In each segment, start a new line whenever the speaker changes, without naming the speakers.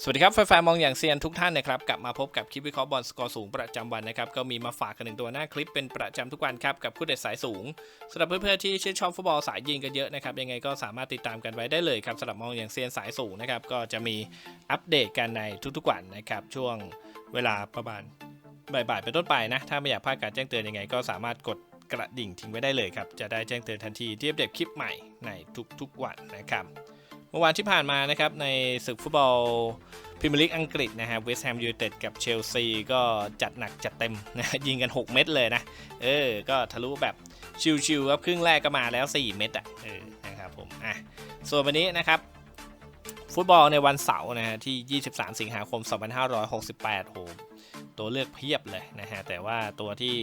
สวัสดีครับแฟนๆมองอย่างเซียนทุกท่านนะครับกลับมาพบกับคลิปวิเคราะห์บอลสกอร์สูงประจำวันนะครับก็มีมาฝากกันหนึ่งตัวหน้าคลิปเป็นประจำทุกวันครับกับคู่เด็ดสายสูงสำหรับเพื่อนๆที่ชื่นชอบฟุตบอลสายยิงกันเยอะนะครับยังไงก็สามารถติดตามกันไว้ได้เลยครับสำหรับมองอย่างเซียนสายสูงนะครับก็จะมีอัปเดตกันในทุกๆวันนะครับช่วงเวลาประมาณบ่ายๆเป็นต้นไปนะถ้าไม่อยากพลาดการแจ้งเตือนยังไงก็สามารถกดกระดิ่งทิ้งไว้ได้เลยครับจะได้แจ้งเตือนทันทีที่อัปเดตคลิปใหม่ในทุกๆวันนะครับ มื่อวานที่ผ่านมานะครับในศึกฟุตบอลพรีเมียร์ลีกอังกฤษนะฮะเวสต์แฮมยูไนเต็ดกับเชลซีก็จัดหนักจัดเต็มนะยิงกัน 6 เม็ดเลยนะ เออ ก็ทะลุแบบชิวๆครับครึ่งแรกก็มาแล้ว 4 เม็ดอะเออนะครับผมอะส่วนวันนี้นะครับฟุตบอลในวันเสาร์นะฮะที่ 23 สิงหาคม 2568โหตัวเลือกเพียบเลยนะฮะแต่ว่าตัวที่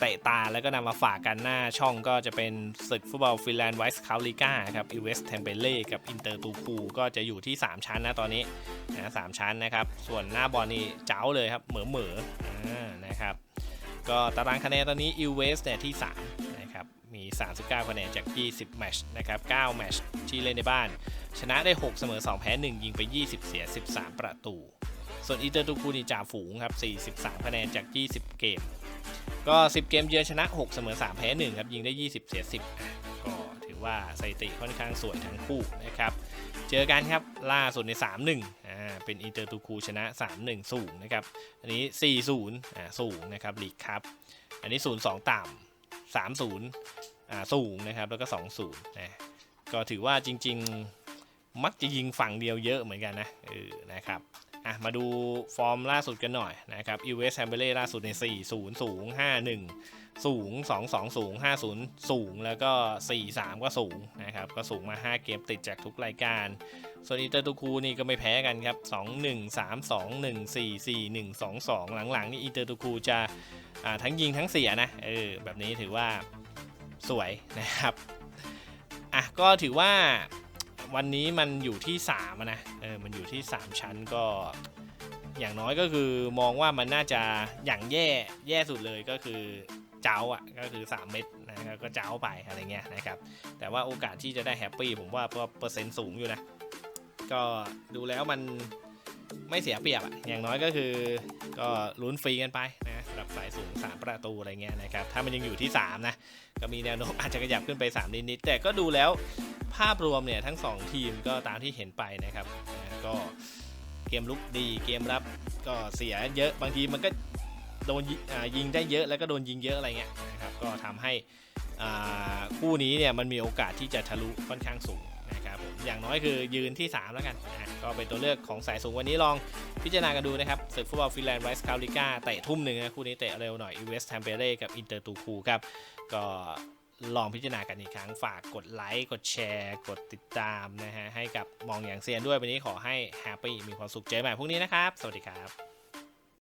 เตะตาแล้วก็นำมาฝากกันหน้าช่องก็จะเป็นศึกฟุตบอลฟินแลนด์ไวส์คาลิก้าครับอีเวสเทมเปเล่กับอินเตอร์ตูคูก็จะอยู่ที่ 3 ชั้นนะตอนนี้นะสามชั้นนะครับ ส่วนหน้าบอลนี่เจ้าเลยครับ เหมือเหมือนะครับ ก็ตารางคะแนนตอนนี้อีเวสเนี่ยที่ 3 นะครับ มี 39 คะแนนจาก 20 แมชนะครับ 9 แมชที่เล่นในบ้าน ชนะได้ 6 เสมอ 2 แพ้ 1 ยิงไป 20 เสีย 13 ประตู ส่วนอินเตอร์ตูคูนี่จ่าฝูงครับ 43 คะแนนจาก 20 เกม ก็ 10 เกมเยือนชนะ 6 เสมอ 3 แพ้ 1 ครับ ยิงได้ 20 เสีย 10 ก็ถือว่าสถิติค่อนข้างสวยทั้งคู่นะครับ เจอกันครับล่าสุดใน 3-1อ่าเป็นอินเตอร์ตูคูชนะ 3-1 สูงนะครับ อันนี้ 4-0อ่าสูงนะครับลีกครับอันนี้ 0-2 ต่ำ3-0อ่าสูงนะครับแล้วก็ 2-0นะก็ถือว่าจริง ๆ มักจะยิงฝั่งเดียวเยอะเหมือนกันนะเออนะครับ อะมาดูฟอร์มล่าสุดกันหน่อยนะครับอีเวสแฮมเบเล่ล่าสุดใน 4 0 สูง 51 สูง 2 2 สูง 50 สูง แล้วก็ 4 3 ก็สูงนะครับ ก็สูงมา 5 เกมติดจากทุกรายการส่วนอิเตอร์ตูคูนี่ก็ไม่แพ้กันครับ 2 1 3 2 1 4 4 1 2 2 หลังๆนี่อิเตอร์ตูคูจะทั้งยิงทั้งเสียนะ เออ แบบนี้ถือว่าสวยนะครับ อะ ก็ถือว่า วันนี้มันอยู่ที่3นะเออมันอยู่ที่ 3 ชั้นก็อย่างน้อยก็คือมองว่ามันน่าจะอย่างแย่แย่สุดเลยก็คือเจ้าอะก็คือ 3 เม็ดนะก็เจ้าไปอะไรเงี้ยนะครับแต่ว่าโอกาสที่จะได้แฮปปี้ผมว่าก็เปอร์เซ็นต์สูงอยู่นะก็ดูแล้วมันไม่เสียเปรียบอะอย่างน้อยก็คือก็ลุ้นฟรีกันไปนะสำหรับสายสูง 3 ประตูอะไรเงี้ยนะครับ ถ้ามันยังอยู่ที่ 3 นะ ก็มีแนวโน้มอาจจะขยับขึ้นไป 3 นิดๆแต่ก็ดูแล้ว ภาพรวมเนี่ยทั้ง 2 ทีมก็ตามที่เห็นไปนะครับก็เกมลุกดีเกมรับก็เสียเยอะบางทีมันก็โดนยิงได้เยอะแล้วก็โดนยิงเยอะอะไรเงี้ยนะครับก็ทำให้คู่นี้เนี่ยมันมีโอกาสที่จะทะลุค่อนข้างสูงนะครับผมอย่างน้อยคือยืนที่ 3 แล้วกันนะก็เป็นตัวเลือกของสายสูงวันนี้ลองพิจารณากันดูนะครับศึกฟุตบอลฟินแลนด์ไวส์คาลิก้าเตะทุ่มหนึ่งนะคู่นี้เตะเร็วหน่อยอีเวสแทมเปเร่กับอินเตอร์ตูคูครับก็ ลองพิจารณากันอีกครั้งฝากกดไลค์กดแชร์ กดติดตามนะฮะให้กับมองอย่างเซียนด้วยวันนี้ขอให้แฮปปี้มีความสุขเจอใหม่พรุ่งนี้นะครับ สวัสดีครับ